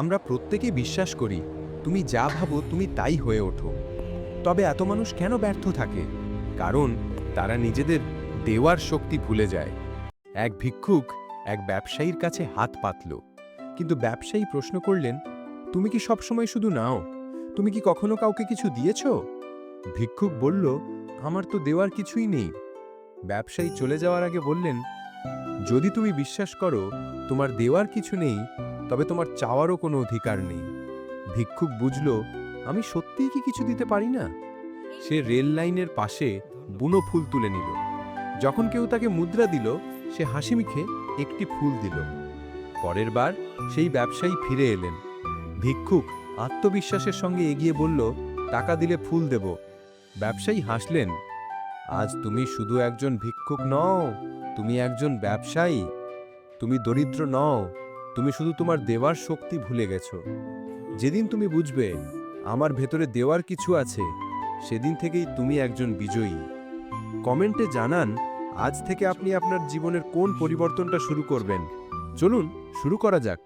আমরা প্রত্যেকে বিশ্বাস করি, তুমি যা ভাবো তুমি তাই হয়ে ওঠো। তবে এত মানুষ কেন ব্যর্থ থাকে? কারণ তারা নিজেদের দেওয়ার শক্তি ভুলে যায়। এক ভিক্ষুক এক ব্যবসায়ীর কাছে হাত পাতল। কিন্তু ব্যবসায়ী প্রশ্ন করলেন, তুমি কি সবসময় শুধু নাও? তুমি কি কখনো কাউকে কিছু দিয়েছ? ভিক্ষুক বলল, আমার তো দেওয়ার কিছুই নেই। ব্যবসায়ী চলে যাওয়ার আগে বললেন, যদি তুমি বিশ্বাস করো, তোমার দেওয়ার কিছু নেই তবে তোমার চাওয়ারও কোনো অধিকার নেই। ভিক্ষুক বুঝল, আমি সত্যিই কি কিছু দিতে পারি না? সে রেল লাইনের পাশে বুনো ফুল তুলে নিল। যখন কেউ তাকে মুদ্রা দিল, সে হাসি মুখে একটি ফুল দিল। পরের বার সেই ব্যবসায়ী ফিরে এলেন। ভিক্ষুক আত্মবিশ্বাসের সঙ্গে এগিয়ে বলল, টাকা দিলে ফুল দেব। ব্যবসায়ী হাসলেন, আজ তুমি শুধু একজন ভিক্ষুক নও, তুমি একজন ব্যবসায়ী। তুমি দরিদ্র নও তুমি শুধু তোমার দেওয়ার শক্তি ভুলে গেছো। যেদিন তুমি বুঝবে আমার ভেতরে দেওয়ার কিছু আছে, সেদিন থেকেই তুমি একজন বিজয়ী। কমেন্টে জানান, আজ থেকে আপনি আপনার জীবনের কোন পরিবর্তনটা শুরু করবেন। চলুন, শুরু করা যাক।